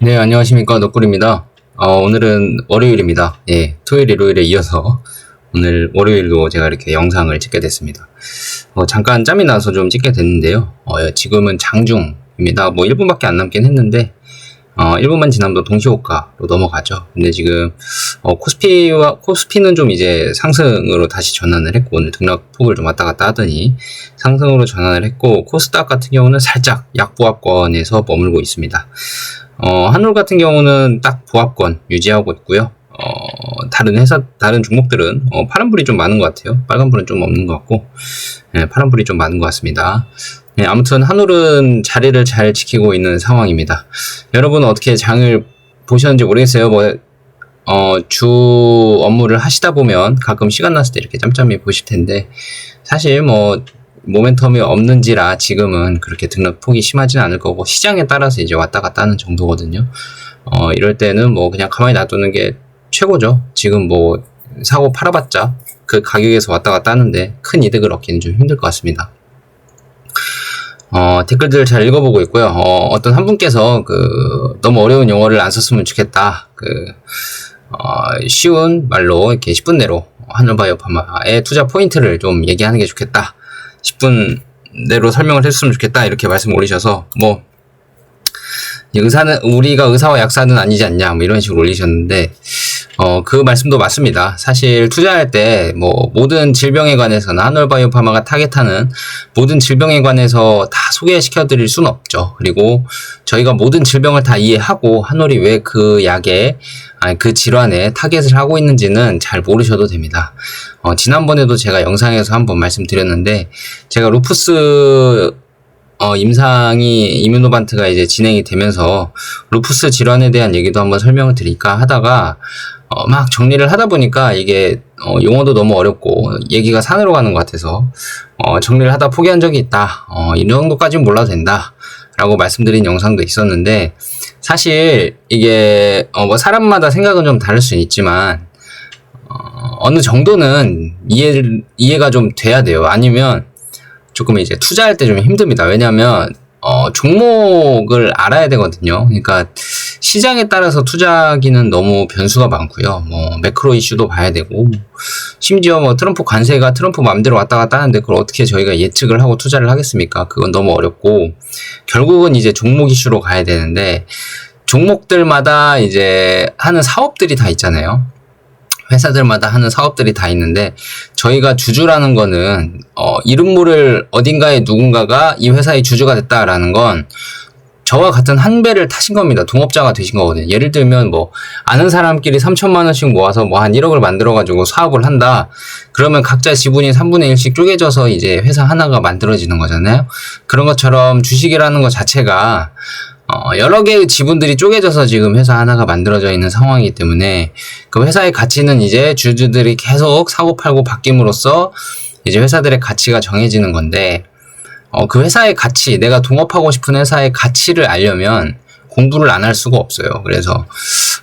네, 안녕하십니까. 너꿀입니다. 어, 오늘은 월요일입니다. 예, 토요일, 일요일에 이어서 오늘 월요일도 제가 이렇게 영상을 찍게 됐습니다. 어, 잠깐 짬이 나서 좀 찍게 됐는데요. 어, 지금은 장중입니다. 뭐 1분밖에 안 남긴 했는데, 어, 1분만 지나면 동시호가로 넘어가죠. 근데 지금, 어, 코스피와, 코스피는 좀 이제 상승으로 다시 전환을 했고, 오늘 등락폭을 좀 왔다 갔다 하더니 상승으로 전환을 했고, 코스닥 같은 경우는 살짝 약보합권에서 머물고 있습니다. 어, 한올 같은 경우는 딱 보합권 유지하고 있고요. 어, 다른 회사, 다른 종목들은 어, 파란불이 좀 많은 것 같아요. 빨간불은 좀 없는 것 같고, 네, 파란불이 좀 많은 것 같습니다. 네, 아무튼 한올은 자리를 잘 지키고 있는 상황입니다. 여러분 어떻게 장을 보셨는지 모르겠어요. 뭐, 어, 주 업무를 하시다 보면 가끔 시간 났을 때 이렇게 짬짬이 보실 텐데, 사실 뭐, 모멘텀이 없는지라 지금은 그렇게 등락폭이 심하진 않을 거고 시장에 따라서 이제 왔다 갔다 하는 정도거든요. 어, 이럴 때는 뭐 그냥 가만히 놔두는 게 최고죠. 지금 뭐 사고 팔아봤자 그 가격에서 왔다 갔다 하는데 큰 이득을 얻기는 좀 힘들 것 같습니다. 어, 댓글들 잘 읽어보고 있고요. 어, 어떤 한 분께서 그 너무 어려운 용어를 안 썼으면 좋겠다. 그 어, 쉬운 말로 이렇게 10분 내로 하늘바이오 파마의 투자 포인트를 좀 얘기하는 게 좋겠다. 10분 내로 설명을 했으면 좋겠다 이렇게 말씀 올리셔서 뭐 의사는 우리가 의사와 약사는 아니지 않냐 뭐 이런 식으로 올리셨는데 어 그 말씀도 맞습니다. 사실 투자할 때 뭐 모든 질병에 관해서는 한올바이오파마가 타겟하는 모든 질병에 관해서 다 소개시켜 드릴 수는 없죠. 그리고 저희가 모든 질병을 다 이해하고 한올이 왜 그 약에 아니 그 질환에 타겟을 하고 있는지는 잘 모르셔도 됩니다. 어, 지난번에도 제가 영상에서 한번 말씀드렸는데 제가 루푸스 어, 임상이 이뮤노반트가 이제 진행이 되면서 루푸스 질환에 대한 얘기도 한번 설명을 드릴까 하다가 어, 막 정리를 하다 보니까 이게 어, 용어도 너무 어렵고 얘기가 산으로 가는 것 같아서 어, 정리를 하다 포기한 적이 있다. 어, 이 정도까지는 몰라도 된다. 라고 말씀드린 영상도 있었는데 사실 이게 어, 뭐 사람마다 생각은 좀 다를 수는 있지만 어, 어느 정도는 이해 이해가 좀 돼야 돼요. 아니면 조금 이제 투자할 때 좀 힘듭니다. 왜냐하면 어, 종목을 알아야 되거든요. 그러니까 시장에 따라서 투자하기는 너무 변수가 많고요. 뭐 매크로 이슈도 봐야 되고 심지어 뭐 트럼프 관세가 트럼프 마음대로 왔다 갔다 하는데 그걸 어떻게 저희가 예측을 하고 투자를 하겠습니까? 그건 너무 어렵고 결국은 이제 종목 이슈로 가야 되는데 종목들마다 이제 하는 사업들이 다 있잖아요. 회사들마다 하는 사업들이 다 있는데 저희가 주주라는 거는 어, 이름 모를 어딘가에 누군가가 이 회사의 주주가 됐다라는 건 저와 같은 한 배를 타신 겁니다. 동업자가 되신 거거든요. 예를 들면 뭐 아는 사람끼리 3천만 원씩 모아서 뭐 한 1억을 만들어 가지고 사업을 한다. 그러면 각자 지분이 3분의 1씩 쪼개져서 이제 회사 하나가 만들어지는 거잖아요. 그런 것처럼 주식이라는 것 자체가 어, 여러 개의 지분들이 쪼개져서 지금 회사 하나가 만들어져 있는 상황이기 때문에 그 회사의 가치는 이제 주주들이 계속 사고 팔고 바뀜으로써 이제 회사들의 가치가 정해지는 건데 어, 그 회사의 가치, 내가 동업하고 싶은 회사의 가치를 알려면 공부를 안 할 수가 없어요. 그래서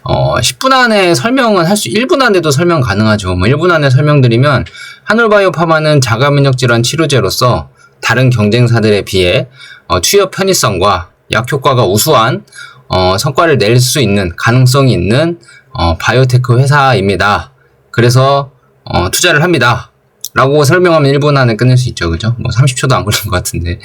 어, 10분 안에 설명은 할 수, 1분 안에도 설명 가능하죠. 뭐 1분 안에 설명드리면 한올바이오 파마는 자가면역 질환 치료제로서 다른 경쟁사들에 비해 어, 투여 편의성과 약 효과가 우수한 어, 성과를 낼 수 있는 가능성이 있는 어, 바이오테크 회사입니다. 그래서 어, 투자를 합니다. 라고 설명하면 1분 안에 끝낼 수 있죠. 그죠? 뭐 30초도 안 걸린 것 같은데.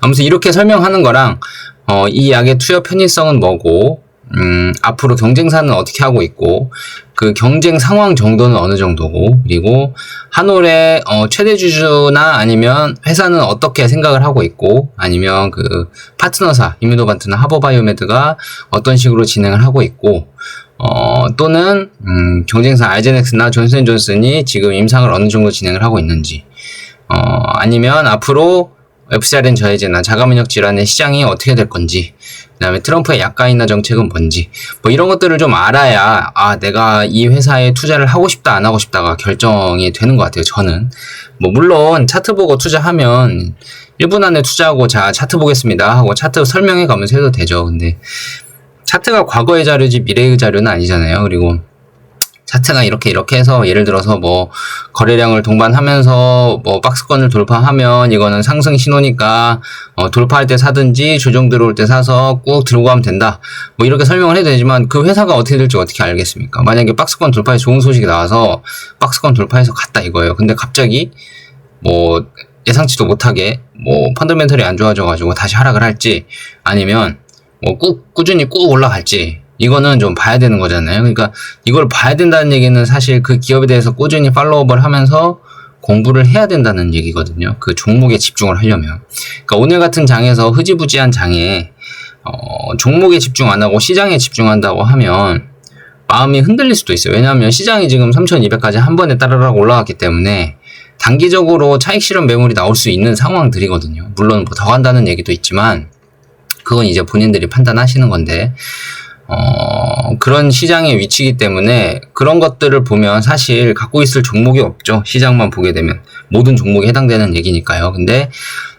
아무튼 이렇게 설명하는 거랑, 어, 이 약의 투여 편의성은 뭐고, 음, 앞으로 경쟁사는 어떻게 하고 있고, 그 경쟁 상황 정도는 어느 정도고, 그리고 한올의 어, 최대 주주나 아니면 회사는 어떻게 생각을 하고 있고, 아니면 그 파트너사, 이뮤노반트나 하버바이오메드가 어떤 식으로 진행을 하고 있고, 어, 또는 음, 경쟁사 알제넥스나 존슨존슨이 지금 임상을 어느 정도 진행을 하고 있는지, 어, 아니면 앞으로 FCRN 저해제나 자가면역 질환의 시장이 어떻게 될 건지, 그 다음에 트럼프의 약가 인하 정책은 뭔지, 뭐 이런 것들을 좀 알아야, 아, 내가 이 회사에 투자를 하고 싶다, 안 하고 싶다가 결정이 되는 것 같아요, 저는. 뭐, 물론, 차트 보고 투자하면, 1분 안에 투자하고, 자, 차트 보겠습니다. 하고 차트 설명해 가면서 해도 되죠. 근데, 차트가 과거의 자료지 미래의 자료는 아니잖아요. 그리고, 차트가 이렇게 이렇게 해서 예를 들어서 뭐 거래량을 동반하면서 뭐 박스권을 돌파하면 이거는 상승 신호니까 어 돌파할 때 사든지 조정 들어올 때 사서 꾹 들고 가면 된다. 뭐 이렇게 설명을 해도 되지만 그 회사가 어떻게 될지 어떻게 알겠습니까? 만약에 박스권 돌파에 좋은 소식이 나와서 박스권 돌파해서 갔다 이거예요. 근데 갑자기 뭐 예상치도 못하게 뭐 펀더멘털이 안 좋아져 가지고 다시 하락을 할지 아니면 뭐 꾸, 꾸준히 꾹 올라갈지 이거는 좀 봐야 되는 거잖아요. 그러니까 이걸 봐야 된다는 얘기는 사실 그 기업에 대해서 꾸준히 팔로우업을 하면서 공부를 해야 된다는 얘기거든요. 그 종목에 집중을 하려면. 그러니까 오늘 같은 장에서 흐지부지한 장에 어, 종목에 집중 안 하고 시장에 집중한다고 하면 마음이 흔들릴 수도 있어요. 왜냐하면 시장이 지금 3,200까지 한 번에 따라락 올라갔기 때문에 단기적으로 차익 실현 매물이 나올 수 있는 상황들이거든요. 물론 뭐 더 간다는 얘기도 있지만 그건 이제 본인들이 판단하시는 건데 어, 그런 시장의 위치이기 때문에 그런 것들을 보면 사실 갖고 있을 종목이 없죠. 시장만 보게 되면 모든 종목에 해당되는 얘기니까요. 근데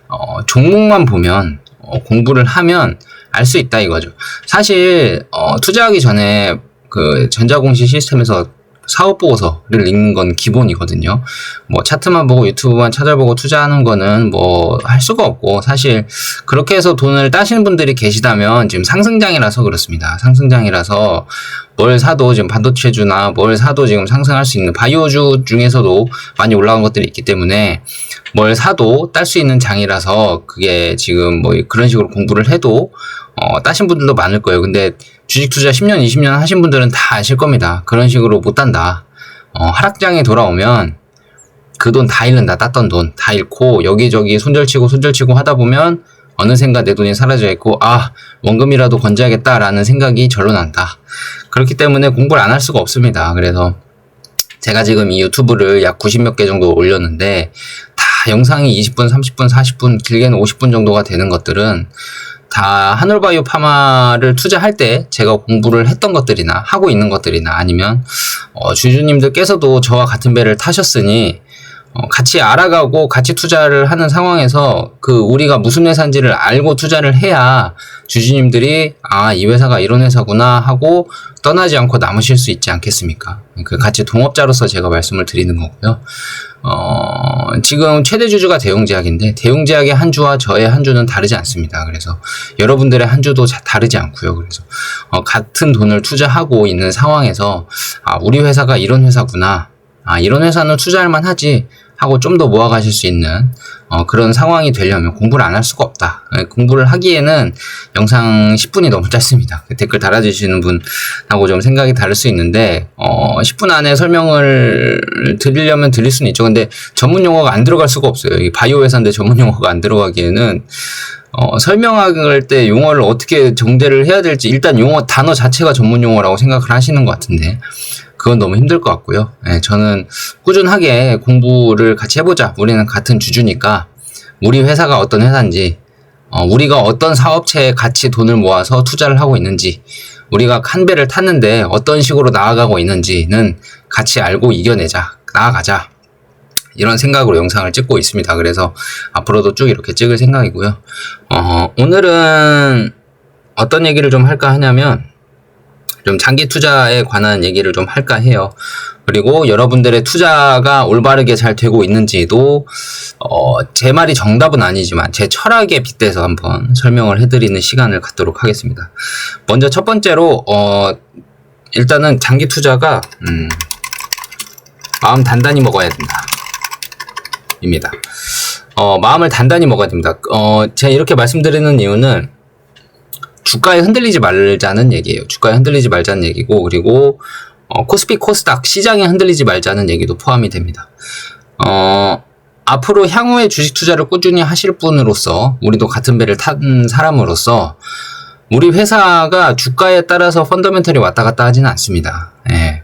어, 종목만 보면 어, 공부를 하면 알 수 있다 이거죠. 사실 어, 투자하기 전에 그 전자공시 시스템에서 사업 보고서를 읽는 건 기본이거든요. 뭐 차트만 보고 유튜브만 찾아보고 투자하는 거는 뭐 할 수가 없고 사실 그렇게 해서 돈을 따시는 분들이 계시다면 지금 상승장이라서 그렇습니다. 상승장이라서 뭘 사도 지금 반도체주나 뭘 사도 지금 상승할 수 있는 바이오주 중에서도 많이 올라간 것들이 있기 때문에 뭘 사도 딸 수 있는 장이라서 그게 지금 뭐 그런 식으로 공부를 해도 어, 따신 분들도 많을 거예요. 근데 주식 투자 10년, 20년 하신 분들은 다 아실 겁니다. 그런 식으로 못 단다. 어, 하락장에 돌아오면 그 돈 다 잃는다. 땄던 돈 다 잃고 여기저기 손절치고 손절치고 하다 보면 어느샌가 내 돈이 사라져 있고 아 원금이라도 건져야겠다라는 생각이 절로 난다. 그렇기 때문에 공부를 안 할 수가 없습니다. 그래서 제가 지금 이 유튜브를 약 90몇 개 정도 올렸는데 다 영상이 20분, 30분, 40분, 길게는 50분 정도가 되는 것들은 다 하늘바이오 파마를 투자할 때 제가 공부를 했던 것들이나 하고 있는 것들이나 아니면 어, 주주님들께서도 저와 같은 배를 타셨으니 어, 같이 알아가고 같이 투자를 하는 상황에서 그 우리가 무슨 회사인지를 알고 투자를 해야 주주님들이 아, 이 회사가 이런 회사구나 하고 떠나지 않고 남으실 수 있지 않겠습니까? 그 같이 동업자로서 제가 말씀을 드리는 거고요. 어, 지금 최대 주주가 대웅제약인데 대웅제약의 한 주와 저의 한 주는 다르지 않습니다. 그래서 여러분들의 한 주도 다르지 않고요. 그래서 어, 같은 돈을 투자하고 있는 상황에서 아, 우리 회사가 이런 회사구나. 아, 이런 회사는 투자할 만하지. 하고 좀 더 모아가실 수 있는 어, 그런 상황이 되려면 공부를 안 할 수가 없다. 예, 공부를 하기에는 영상 10분이 너무 짧습니다. 그 댓글 달아주시는 분하고 좀 생각이 다를 수 있는데 어, 10분 안에 설명을 드리려면 드릴 수는 있죠. 근데 전문 용어가 안 들어갈 수가 없어요. 이 바이오 회사인데 전문 용어가 안 들어가기에는 어, 설명할 때 용어를 어떻게 정제를 해야 될지 일단 용어 단어 자체가 전문 용어라고 생각을 하시는 것 같은데 그건 너무 힘들 것 같고요. 네, 저는 꾸준하게 공부를 같이 해보자. 우리는 같은 주주니까 우리 회사가 어떤 회사인지, 어, 우리가 어떤 사업체에 같이 돈을 모아서 투자를 하고 있는지, 우리가 한 배를 탔는데 어떤 식으로 나아가고 있는지는 같이 알고 이겨내자. 나아가자. 이런 생각으로 영상을 찍고 있습니다. 그래서 앞으로도 쭉 이렇게 찍을 생각이고요. 어, 오늘은 어떤 얘기를 좀 할까 하냐면, 좀 장기 투자에 관한 얘기를 좀 할까 해요. 그리고 여러분들의 투자가 올바르게 잘 되고 있는지도 어, 제 말이 정답은 아니지만 제 철학에 빗대서 한번 설명을 해드리는 시간을 갖도록 하겠습니다. 먼저 첫 번째로 어, 일단은 장기 투자가 음, 마음 단단히 먹어야 된다. 입니다. 어, 마음을 단단히 먹어야 됩니다. 어, 제가 이렇게 말씀드리는 이유는 주가에 흔들리지 말자는 얘기예요. 주가에 흔들리지 말자는 얘기고 그리고 어, 코스피 코스닥 시장에 흔들리지 말자는 얘기도 포함이 됩니다. 어, 앞으로 향후에 주식 투자를 꾸준히 하실 분으로서 우리도 같은 배를 탄 사람으로서 우리 회사가 주가에 따라서 펀더멘털이 왔다 갔다 하지는 않습니다. 예.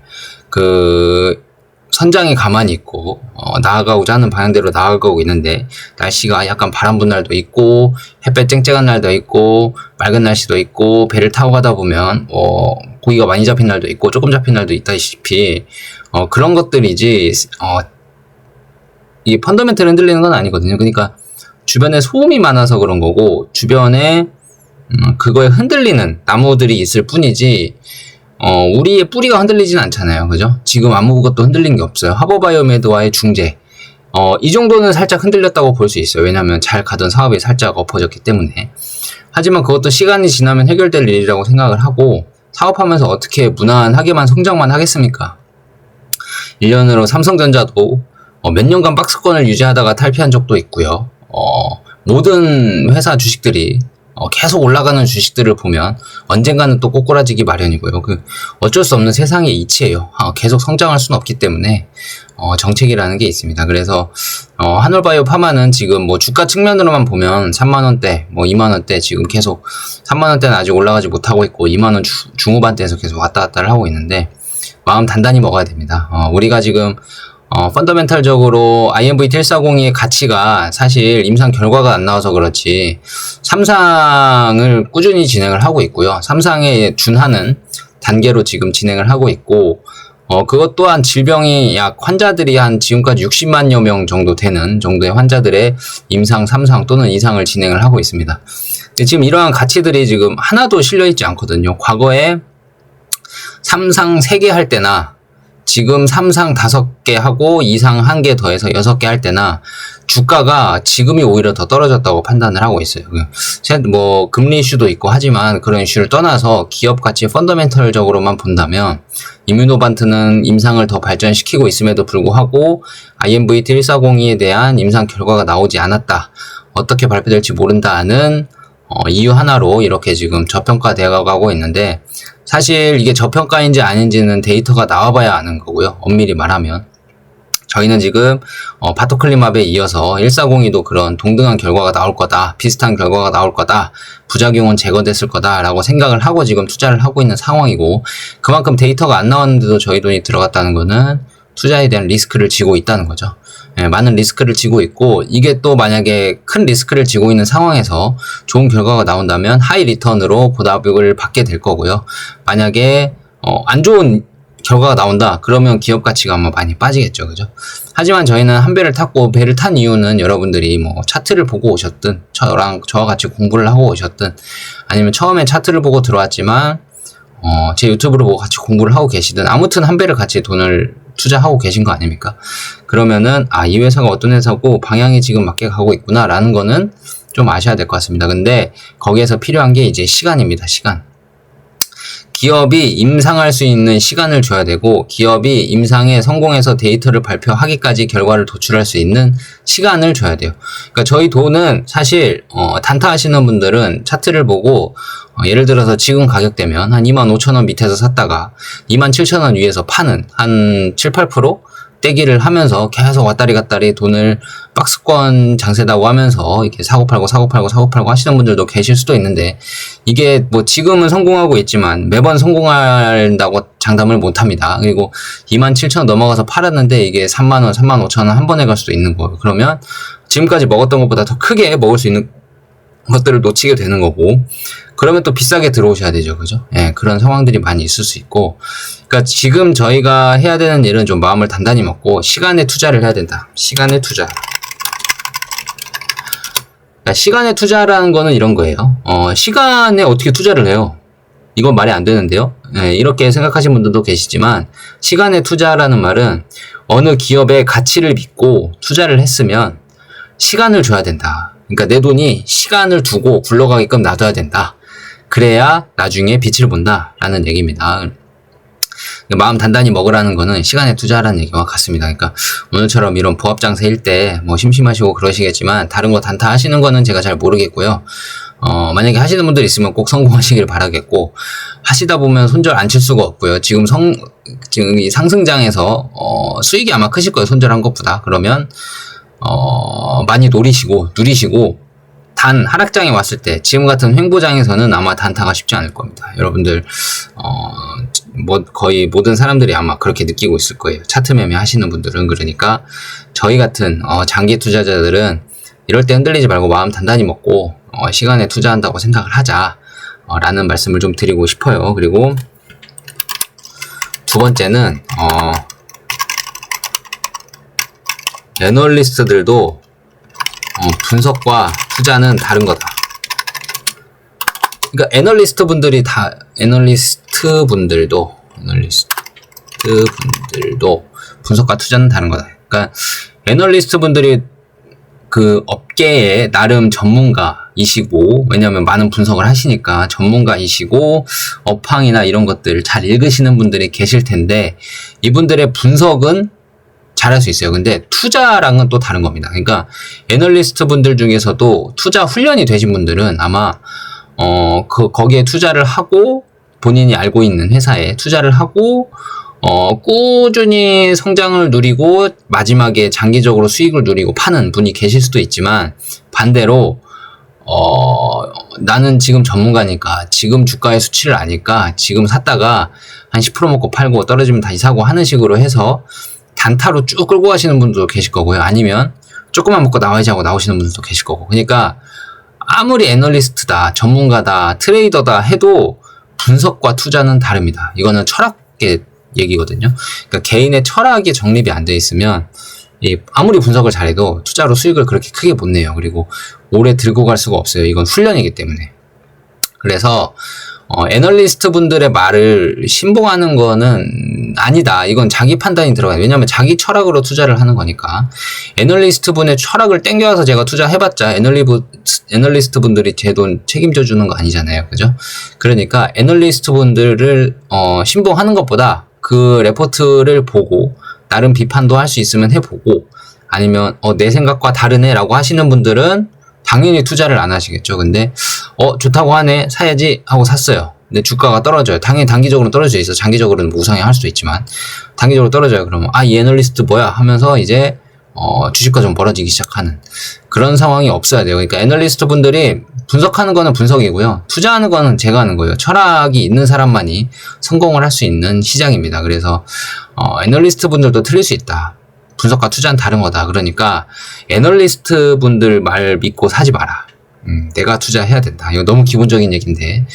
그 선장이 가만히 있고 어, 나아가고자 하는 방향대로 나아가고 있는데 날씨가 약간 바람 분 날도 있고 햇볕 쨍쨍한 날도 있고 맑은 날씨도 있고 배를 타고 가다 보면 어, 고기가 많이 잡힌 날도 있고 조금 잡힌 날도 있다시피 어, 그런 것들이지 어, 이 펀더멘털 흔들리는 건 아니거든요. 그러니까 주변에 소음이 많아서 그런 거고 주변에 음, 그거에 흔들리는 나무들이 있을 뿐이지 어, 우리의 뿌리가 흔들리진 않잖아요. 그죠? 지금 아무것도 흔들린 게 없어요. 하버바이오메드와의 중재. 어, 이 정도는 살짝 흔들렸다고 볼 수 있어요. 왜냐하면 잘 가던 사업이 살짝 엎어졌기 때문에. 하지만 그것도 시간이 지나면 해결될 일이라고 생각을 하고 사업하면서 어떻게 무난하게만 성장만 하겠습니까? 1년으로 삼성전자도 어, 몇 년간 박스권을 유지하다가 탈피한 적도 있고요. 어, 모든 회사 주식들이 어, 계속 올라가는 주식들을 보면 언젠가는 또 꼬꾸라지기 마련이고요. 그 어쩔 수 없는 세상의 이치예요. 어, 계속 성장할 수는 없기 때문에 어, 정책이라는 게 있습니다. 그래서 어, 한올바이오 파마는 지금 뭐 주가 측면으로만 보면 3만 원대, 뭐 2만 원대 지금 계속 3만 원대는 아직 올라가지 못하고 있고 2만 원 주- 중후반대에서 계속 왔다 갔다를 하고 있는데 마음 단단히 먹어야 됩니다. 어, 우리가 지금 어, 펀더멘탈적으로 IMV 140의 가치가 사실 임상 결과가 안 나와서 그렇지 삼상을 꾸준히 진행을 하고 있고요. 삼상에 준하는 단계로 지금 진행을 하고 있고 어, 그것 또한 질병이 약 환자들이 한 지금까지 60만여 명 정도 되는 정도의 환자들의 임상, 삼상 또는 이상을 진행을 하고 있습니다. 지금 이러한 가치들이 지금 하나도 실려있지 않거든요. 과거에 삼상 3개 할 때나 지금 삼상 5개 하고 이상 1개 더해서 6개 할 때나 주가가 지금이 오히려 더 떨어졌다고 판단을 하고 있어요. 뭐 금리 이슈도 있고 하지만 그런 이슈를 떠나서 기업 가치 펀더멘털적으로만 본다면 이뮤노반트는 임상을 더 발전시키고 있음에도 불구하고 IMVT 1402에 대한 임상 결과가 나오지 않았다. 어떻게 발표될지 모른다는 어, 이유 하나로 이렇게 지금 저평가되어 가고 있는데 사실 이게 저평가인지 아닌지는 데이터가 나와봐야 아는 거고요. 엄밀히 말하면. 저희는 지금 어, 바토클리맙에 이어서 1402도 그런 동등한 결과가 나올 거다. 비슷한 결과가 나올 거다. 부작용은 제거됐을 거다 라고 생각을 하고 지금 투자를 하고 있는 상황이고 그만큼 데이터가 안 나왔는데도 저희 돈이 들어갔다는 거는 투자에 대한 리스크를 지고 있다는 거죠. 예, 많은 리스크를 지고 있고 이게 또 만약에 큰 리스크를 지고 있는 상황에서 좋은 결과가 나온다면 하이 리턴으로 보답을 받게 될 거고요. 만약에 어, 안 좋은 결과가 나온다 그러면 기업 가치가 아마 많이 빠지겠죠 그죠 하지만 저희는 한 배를 탔고 배를 탄 이유는 여러분들이 뭐 차트를 보고 오셨든 저랑 저와 같이 공부를 하고 오셨든 아니면 처음에 차트를 보고 들어왔지만 어, 제 유튜브를 보고 같이 공부를 하고 계시든 아무튼 한 배를 같이 돈을 투자하고 계신 거 아닙니까? 그러면은 아 이 회사가 어떤 회사고 방향이 지금 맞게 가고 있구나라는 거는 좀 아셔야 될 것 같습니다. 근데 거기에서 필요한 게 이제 시간입니다. 시간. 기업이 임상할 수 있는 시간을 줘야 되고 기업이 임상에 성공해서 데이터를 발표하기까지 결과를 도출할 수 있는 시간을 줘야 돼요. 그러니까 저희 돈은 사실 어, 단타 하시는 분들은 차트를 보고 어, 예를 들어서 지금 가격대면 한 2만 5천 원 밑에서 샀다가 2만 7천 원 위에서 파는 한 7, 8% 떼기를 하면서 계속 왔다리 갔다리 돈을 박스권 장세다고 하면서 이렇게 사고 팔고 사고 팔고 사고 팔고 하시는 분들도 계실 수도 있는데 이게 뭐 지금은 성공하고 있지만 매번 성공한다고 장담을 못 합니다. 그리고 2만 7천 원 넘어가서 팔았는데 이게 3만 원, 3만 5천 원한 번에 갈 수도 있는 거예요. 그러면 지금까지 먹었던 것보다 더 크게 먹을 수 있는 것들을 놓치게 되는 거고 그러면 또 비싸게 들어오셔야 되죠. 그죠? 예, 그런 상황들이 많이 있을 수 있고 그러니까 지금 저희가 해야 되는 일은 좀 마음을 단단히 먹고 시간에 투자를 해야 된다. 시간에 투자. 그러니까 시간에 투자라는 거는 이런 거예요. 어, 시간에 어떻게 투자를 해요? 이건 말이 안 되는데요. 예, 이렇게 생각하시는 분들도 계시지만 시간에 투자라는 말은 어느 기업의 가치를 믿고 투자를 했으면 시간을 줘야 된다. 그러니까 내 돈이 시간을 두고 굴러가게끔 놔둬야 된다. 그래야 나중에 빛을 본다라는 얘기입니다. 마음 단단히 먹으라는 거는 시간에 투자하라는 얘기와 같습니다. 그러니까 오늘처럼 이런 보합 장세일 때 뭐 심심하시고 그러시겠지만 다른 거 단타 하시는 거는 제가 잘 모르겠고요. 어, 만약에 하시는 분들 있으면 꼭 성공하시길 바라겠고 하시다 보면 손절 안 칠 수가 없고요. 지금 성 지금 이 상승장에서 어, 수익이 아마 크실 거예요. 손절한 것보다. 그러면 어, 많이 노리시고 누리시고 단 하락장에 왔을 때 지금 같은 횡보장에서는 아마 단타가 쉽지 않을 겁니다. 여러분들 어, 뭐 거의 모든 사람들이 아마 그렇게 느끼고 있을 거예요. 차트 매매 하시는 분들은 그러니까 저희 같은 어, 장기 투자자들은 이럴 때 흔들리지 말고 마음 단단히 먹고 어, 시간에 투자한다고 생각을 하자 어, 라는 말씀을 좀 드리고 싶어요. 그리고 두 번째는 어, 애널리스트들도 어, 분석과 투자는 다른 거다. 그러니까 애널리스트 분들이 다 애널리스트 분들도 애널리스트 분들도 분석과 투자는 다른 거다. 그러니까 애널리스트 분들이 그 업계에 나름 전문가이시고 왜냐하면 많은 분석을 하시니까 전문가이시고 업황이나 이런 것들 잘 읽으시는 분들이 계실 텐데 이분들의 분석은 잘할 수 있어요. 근데 투자랑은 또 다른 겁니다. 그러니까 애널리스트 분들 중에서도 투자 훈련이 되신 분들은 아마 어 그 거기에 투자를 하고 본인이 알고 있는 회사에 투자를 하고 어, 꾸준히 성장을 누리고 마지막에 장기적으로 수익을 누리고 파는 분이 계실 수도 있지만 반대로 어, 나는 지금 전문가니까 지금 주가의 수치를 아니까 지금 샀다가 한 10% 먹고 팔고 떨어지면 다시 사고 하는 식으로 해서 단타로 쭉 끌고 가시는 분도 계실 거고요. 아니면 조금만 먹고 나와야지 하고 나오시는 분들도 계실 거고. 그러니까 아무리 애널리스트다, 전문가다, 트레이더다 해도 분석과 투자는 다릅니다. 이거는 철학계 얘기거든요. 그러니까 개인의 철학이 정립이 안 돼 있으면 이 아무리 분석을 잘해도 투자로 수익을 그렇게 크게 못 내요. 그리고 오래 들고 갈 수가 없어요. 이건 훈련이기 때문에. 그래서 어, 애널리스트 분들의 말을 신봉하는 거는 아니다. 이건 자기 판단이 들어가요. 왜냐하면 자기 철학으로 투자를 하는 거니까. 애널리스트 분의 철학을 땡겨와서 제가 투자해봤자 애널리브, 애널리스트 분들이 제 돈 책임져 주는 거 아니잖아요. 그죠? 그러니까 애널리스트 분들을 어, 신봉하는 것보다 그 레포트를 보고 나름 비판도 할 수 있으면 해보고 아니면 어, 내 생각과 다르네라고 하시는 분들은 당연히 투자를 안 하시겠죠. 근데 어 좋다고 하네 사야지 하고 샀어요. 근데 주가가 떨어져요. 당연히 단기적으로 떨어져 있어. 장기적으로는 무상해 할 수도 있지만 단기적으로 떨어져요. 그러면 아이 애널리스트 뭐야 하면서 이제 어, 주식과 좀 벌어지기 시작하는 그런 상황이 없어야 돼요. 그러니까 애널리스트 분들이 분석하는 거는 분석이고요. 투자하는 거는 제가 하는 거예요. 철학이 있는 사람만이 성공을 할 수 있는 시장입니다. 그래서 어, 애널리스트 분들도 틀릴 수 있다. 분석과 투자는 다른 거다. 그러니까 애널리스트 분들 말 믿고 사지 마라. 음, 내가 투자해야 된다. 이거 너무 기본적인 얘기인데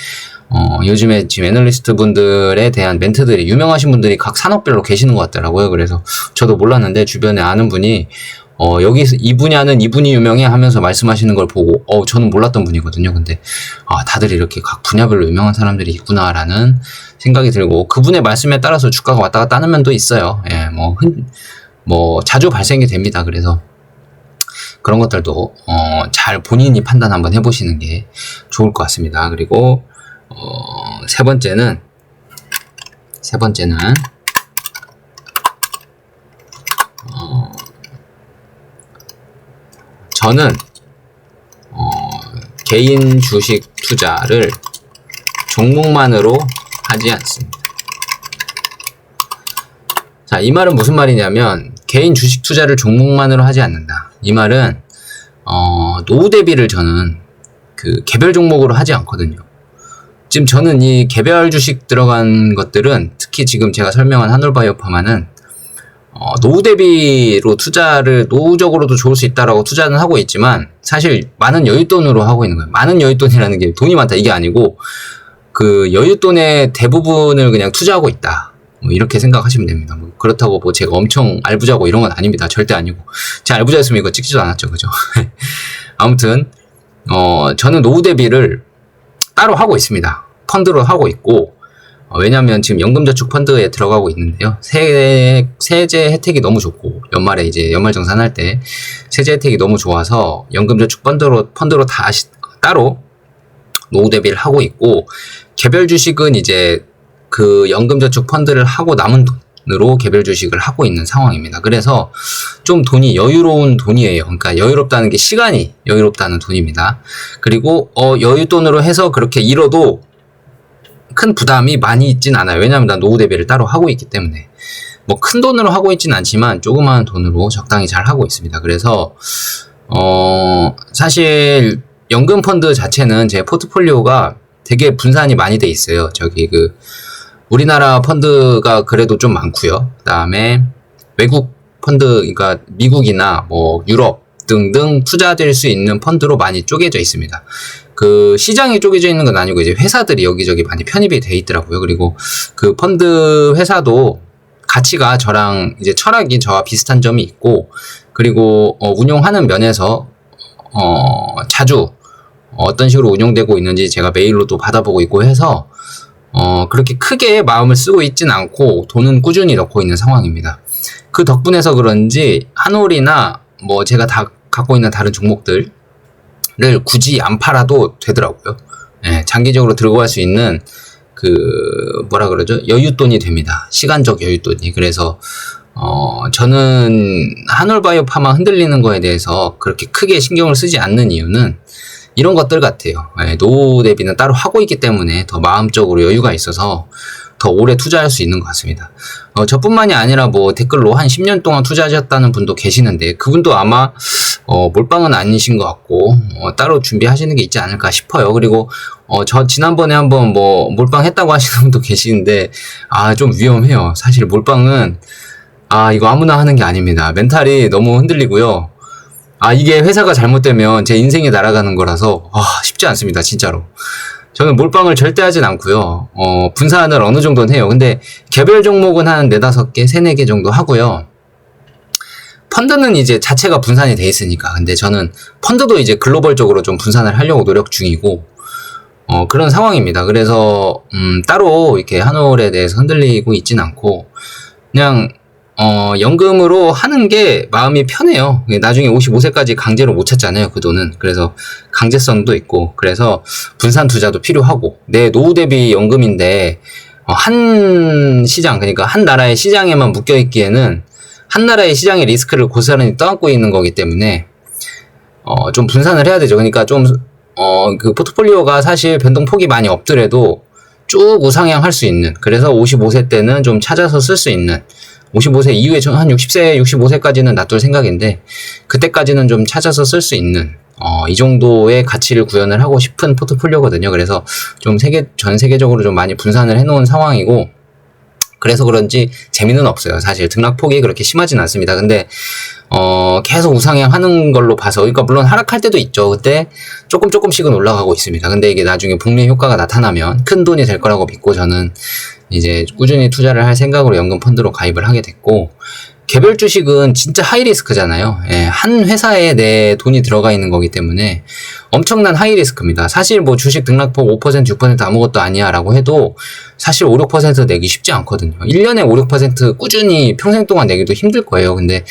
어, 요즘에 지금 애널리스트 분들에 대한 멘트들이 유명하신 분들이 각 산업별로 계시는 것 같더라고요. 그래서 저도 몰랐는데 주변에 아는 분이 어, 여기서 이 분야는 이분이 유명해 하면서 말씀하시는 걸 보고 어, 저는 몰랐던 분이거든요. 근데 아, 다들 이렇게 각 분야별로 유명한 사람들이 있구나라는 생각이 들고 그분의 말씀에 따라서 주가가 왔다 갔다 하는 면도 있어요. 예, 뭐, 흔, 뭐 자주 발생이 됩니다. 그래서 그런 것들도 어, 잘 본인이 판단 한번 해보시는 게 좋을 것 같습니다. 그리고 어, 세 번째는 세 번째는 어, 저는 어, 개인 주식 투자를 종목만으로 하지 않습니다. 자, 이 말은 무슨 말이냐면 개인 주식 투자를 종목만으로 하지 않는다. 이 말은 어, 노후 대비를 저는 그 개별 종목으로 하지 않거든요. 지금 저는 이 개별 주식 들어간 것들은 특히 지금 제가 설명한 한올바이오파마는 어, 노후 대비로 투자를 노후적으로도 좋을 수 있다라고 투자는 하고 있지만 사실 많은 여윳돈으로 하고 있는 거예요. 많은 여윳돈이라는 게 돈이 많다 이게 아니고 그 여윳돈의 대부분을 그냥 투자하고 있다. 뭐 이렇게 생각하시면 됩니다. 뭐 그렇다고 뭐 제가 엄청 알부자고 이런 건 아닙니다. 절대 아니고 제가 알부자였으면 이거 찍지도 않았죠, 그죠? 아무튼 어 저는 노후 대비를 따로 하고 있습니다. 펀드로 하고 있고 어, 왜냐하면 지금 연금저축 펀드에 들어가고 있는데요. 세, 세제 혜택이 너무 좋고 연말에 이제 연말정산할 때 세제 혜택이 너무 좋아서 연금저축 펀드로 펀드로 다 따로 노후 대비를 하고 있고 개별 주식은 이제 그 연금저축 펀드를 하고 남은 돈으로 개별 주식을 하고 있는 상황입니다. 그래서 좀 돈이 여유로운 돈이에요. 그러니까 여유롭다는 게 시간이 여유롭다는 돈입니다. 그리고 어 여윳돈으로 해서 그렇게 잃어도 큰 부담이 많이 있진 않아요. 왜냐하면 난 노후 대비를 따로 하고 있기 때문에. 뭐 큰 돈으로 하고 있진 않지만 조그마한 돈으로 적당히 잘 하고 있습니다. 그래서 어 사실 연금 펀드 자체는 제 포트폴리오가 되게 분산이 많이 돼 있어요. 저기 그 우리나라 펀드가 그래도 좀 많고요. 그다음에 외국 펀드 그러니까 미국이나 뭐 유럽 등등 투자될 수 있는 펀드로 많이 쪼개져 있습니다. 그 시장이 쪼개져 있는 건 아니고 이제 회사들이 여기저기 많이 편입이 돼 있더라고요. 그리고 그 펀드 회사도 가치가 저랑 이제 철학이 저와 비슷한 점이 있고 그리고 어 운용하는 면에서 어 자주 어떤 식으로 운영되고 있는지 제가 메일로도 받아보고 있고 해서 어, 그렇게 크게 마음을 쓰고 있진 않고 돈은 꾸준히 넣고 있는 상황입니다. 그 덕분에서 그런지 한올이나 뭐 제가 다 갖고 있는 다른 종목들을 굳이 안 팔아도 되더라고요. 예, 장기적으로 들고 갈 수 있는 그 뭐라 그러죠? 여윳돈이 됩니다. 시간적 여윳돈이. 그래서 어, 저는 한올바이오 파마 흔들리는 거에 대해서 그렇게 크게 신경을 쓰지 않는 이유는 이런 것들 같아요. 예, 노후 대비는 따로 하고 있기 때문에 더 마음적으로 여유가 있어서 더 오래 투자할 수 있는 것 같습니다. 어, 저뿐만이 아니라 뭐 댓글로 한 10년 동안 투자하셨다는 분도 계시는데 그분도 아마 어, 몰빵은 아니신 것 같고 어, 따로 준비하시는 게 있지 않을까 싶어요. 그리고 어, 저 지난번에 한번 뭐 몰빵했다고 하시는 분도 계시는데 아 좀 위험해요. 사실 몰빵은 아 이거 아무나 하는 게 아닙니다. 멘탈이 너무 흔들리고요. 아 이게 회사가 잘못되면 제 인생이 날아가는 거라서 아 쉽지 않습니다. 진짜로. 저는 몰빵을 절대 하진 않고요. 어, 분산을 어느 정도는 해요. 근데 개별 종목은 한 네다섯 개, 세네 개 정도 하고요. 펀드는 이제 자체가 분산이 돼 있으니까. 근데 저는 펀드도 이제 글로벌적으로 좀 분산을 하려고 노력 중이고, 어, 그런 상황입니다. 그래서, 음, 따로 이렇게 한올에 대해서 흔들리고 있진 않고, 그냥 어, 연금으로 하는 게 마음이 편해요. 나중에 55세까지 강제로 못 찾잖아요, 그 돈은. 그래서 강제성도 있고, 그래서 분산 투자도 필요하고, 내 노후 대비 연금인데, 어, 한 시장, 그러니까 한 나라의 시장에만 묶여 있기에는 한 나라의 시장의 리스크를 고스란히 떠안고 있는 거기 때문에, 어, 좀 분산을 해야 되죠. 그러니까 좀, 어, 그 포트폴리오가 사실 변동폭이 많이 없더라도 쭉 우상향 할 수 있는, 그래서 55세 때는 좀 찾아서 쓸 수 있는, 55세 이후에 한 60세, 65세까지는 놔둘 생각인데 그때까지는 좀 찾아서 쓸 수 있는 어, 이 정도의 가치를 구현을 하고 싶은 포트폴리오거든요. 그래서 좀 세계 전 세계적으로 좀 많이 분산을 해놓은 상황이고 그래서 그런지 재미는 없어요. 사실 등락 폭이 그렇게 심하진 않습니다. 근데 어, 계속 우상향 하는 걸로 봐서 그러니까 물론 하락할 때도 있죠. 그때 조금 조금씩은 올라가고 있습니다. 근데 이게 나중에 복리 효과가 나타나면 큰 돈이 될 거라고 믿고 저는 이제 꾸준히 투자를 할 생각으로 연금 펀드로 가입을 하게 됐고 개별 주식은 진짜 하이리스크잖아요. 예, 한 회사에 내 돈이 들어가 있는 거기 때문에 엄청난 하이리스크입니다. 사실 뭐 주식 등락폭 5% 6% 아무것도 아니야 라고 해도 사실 5, 6% 내기 쉽지 않거든요. 1년에 5, 6% 꾸준히 평생 동안 내기도 힘들 거예요. 근데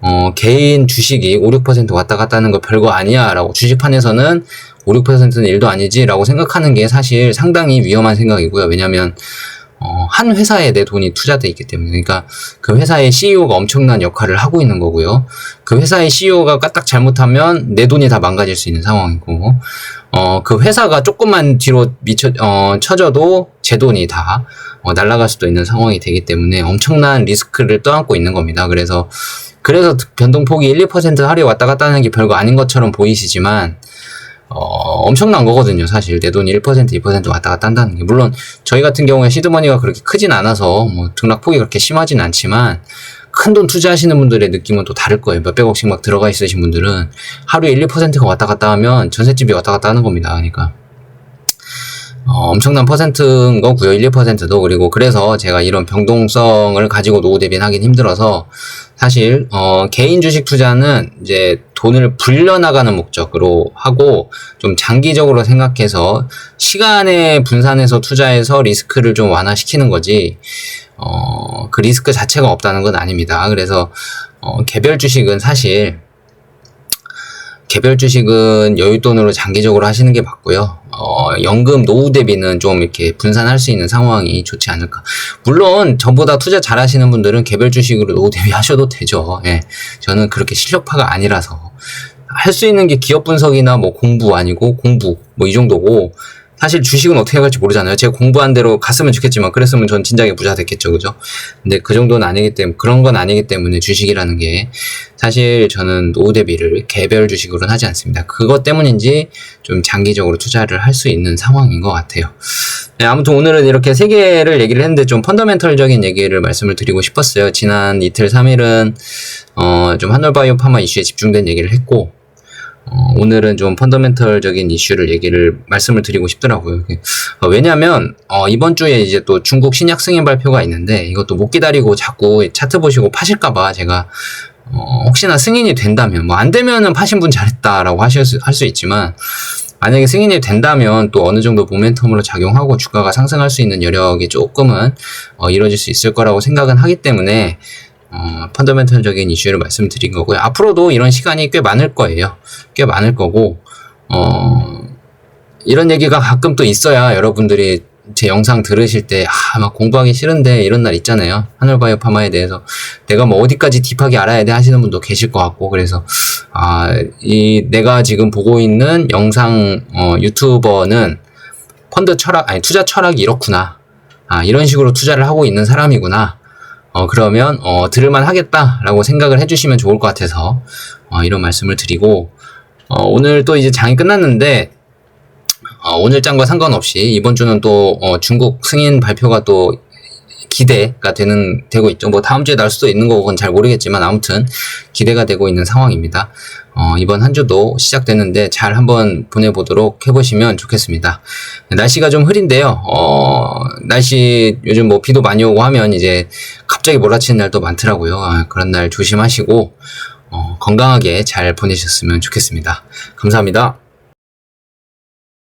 어, 개인 주식이 5, 6% 왔다 갔다 하는 거 별거 아니야 라고 주식판에서는 5, 6%는 일도 아니지 라고 생각하는 게 사실 상당히 위험한 생각이고요. 왜냐면 어, 한 회사에 내 돈이 투자돼 있기 때문에 그러니까 그 회사의 CEO가 엄청난 역할을 하고 있는 거고요. 그 회사의 CEO가 까딱 잘못하면 내 돈이 다 망가질 수 있는 상황이고 어, 그 회사가 조금만 뒤로 미쳐 어, 쳐져도 제 돈이 다 어, 날아갈 수도 있는 상황이 되기 때문에 엄청난 리스크를 떠안고 있는 겁니다. 그래서 그래서 변동폭이 1, 2% 하루에 왔다 갔다 하는 게 별거 아닌 것처럼 보이시지만 어, 엄청난 거거든요. 사실 내 돈이 1% 2% 왔다 갔다 한다는 게 물론 저희 같은 경우에 시드머니가 그렇게 크진 않아서 뭐 등락폭이 그렇게 심하진 않지만 큰 돈 투자하시는 분들의 느낌은 또 다를 거예요. 몇백억씩 막 들어가 있으신 분들은 하루에 1, 2%가 왔다 갔다 하면 전셋집이 왔다 갔다 하는 겁니다. 그러니까 어, 엄청난 퍼센트인 거고요. 1, 2%도 그리고 그래서 제가 이런 병동성을 가지고 노후 대비하긴 힘들어서 사실 어, 개인 주식 투자는 이제 돈을 불려나가는 목적으로 하고 좀 장기적으로 생각해서 시간에 분산해서 투자해서 리스크를 좀 완화시키는 거지 어, 그 리스크 자체가 없다는 건 아닙니다. 그래서 어, 개별 주식은 사실 개별 주식은 여윳돈으로 장기적으로 하시는 게 맞고요. 어, 연금 노후 대비는 좀 이렇게 분산할 수 있는 상황이 좋지 않을까. 물론 저보다 투자 잘 하시는 분들은 개별 주식으로 노후 대비 하셔도 되죠. 예. 저는 그렇게 실력파가 아니라서 할 수 있는 게 기업 분석이나 뭐 공부 아니고 공부 뭐 이 정도고 사실 주식은 어떻게 할지 모르잖아요. 제가 공부한 대로 갔으면 좋겠지만 그랬으면 전 진작에 부자 됐겠죠. 그죠? 근데 그 정도는 아니기 때문에 그런 건 아니기 때문에 주식이라는 게 사실 저는 노후 대비를 개별 주식으로는 하지 않습니다. 그것 때문인지 좀 장기적으로 투자를 할 수 있는 상황인 것 같아요. 네, 아무튼 오늘은 이렇게 세 개를 얘기를 했는데 좀 펀더멘털적인 얘기를 말씀을 드리고 싶었어요. 지난 이틀 3일은 어, 좀 한올바이오 파마 이슈에 집중된 얘기를 했고 어, 오늘은 좀 펀더멘털적인 이슈를 얘기를 말씀을 드리고 싶더라고요. 어, 왜냐하면 어, 이번 주에 이제 또 중국 신약 승인 발표가 있는데 이것도 못 기다리고 자꾸 차트 보시고 파실까봐 제가 어, 혹시나 승인이 된다면 뭐 안 되면은 파신 분 잘했다라고 하실 수, 할 수 있지만 만약에 승인이 된다면 또 어느 정도 모멘텀으로 작용하고 주가가 상승할 수 있는 여력이 조금은 어, 이루어질 수 있을 거라고 생각은 하기 때문에 어, 펀더멘털적인 이슈를 말씀드린 거고요. 앞으로도 이런 시간이 꽤 많을 거예요. 꽤 많을 거고 어, 이런 얘기가 가끔 또 있어야 여러분들이 제 영상 들으실 때, 아, 막 공부하기 싫은데 이런 날 있잖아요. 하늘바이오 파마에 대해서 내가 뭐 어디까지 딥하게 알아야 돼 하시는 분도 계실 것 같고, 그래서, 아, 이 내가 지금 보고 있는 영상, 어, 유튜버는 펀드 철학, 아니, 투자 철학이 이렇구나. 아, 이런 식으로 투자를 하고 있는 사람이구나. 어, 그러면, 어, 들을만 하겠다라고 생각을 해주시면 좋을 것 같아서, 어, 이런 말씀을 드리고, 어, 오늘 또 이제 장이 끝났는데, 어, 오늘 장과 상관없이 이번 주는 또 어, 중국 승인 발표가 또 기대가 되는 되고 있죠. 뭐 다음 주에 날 수도 있는 거건 잘 모르겠지만 아무튼 기대가 되고 있는 상황입니다. 어, 이번 한 주도 시작됐는데 잘 한번 보내보도록 해보시면 좋겠습니다. 날씨가 좀 흐린데요. 어, 날씨 요즘 뭐 비도 많이 오고 하면 이제 갑자기 몰아치는 날도 많더라고요. 아, 그런 날 조심하시고 어, 건강하게 잘 보내셨으면 좋겠습니다. 감사합니다.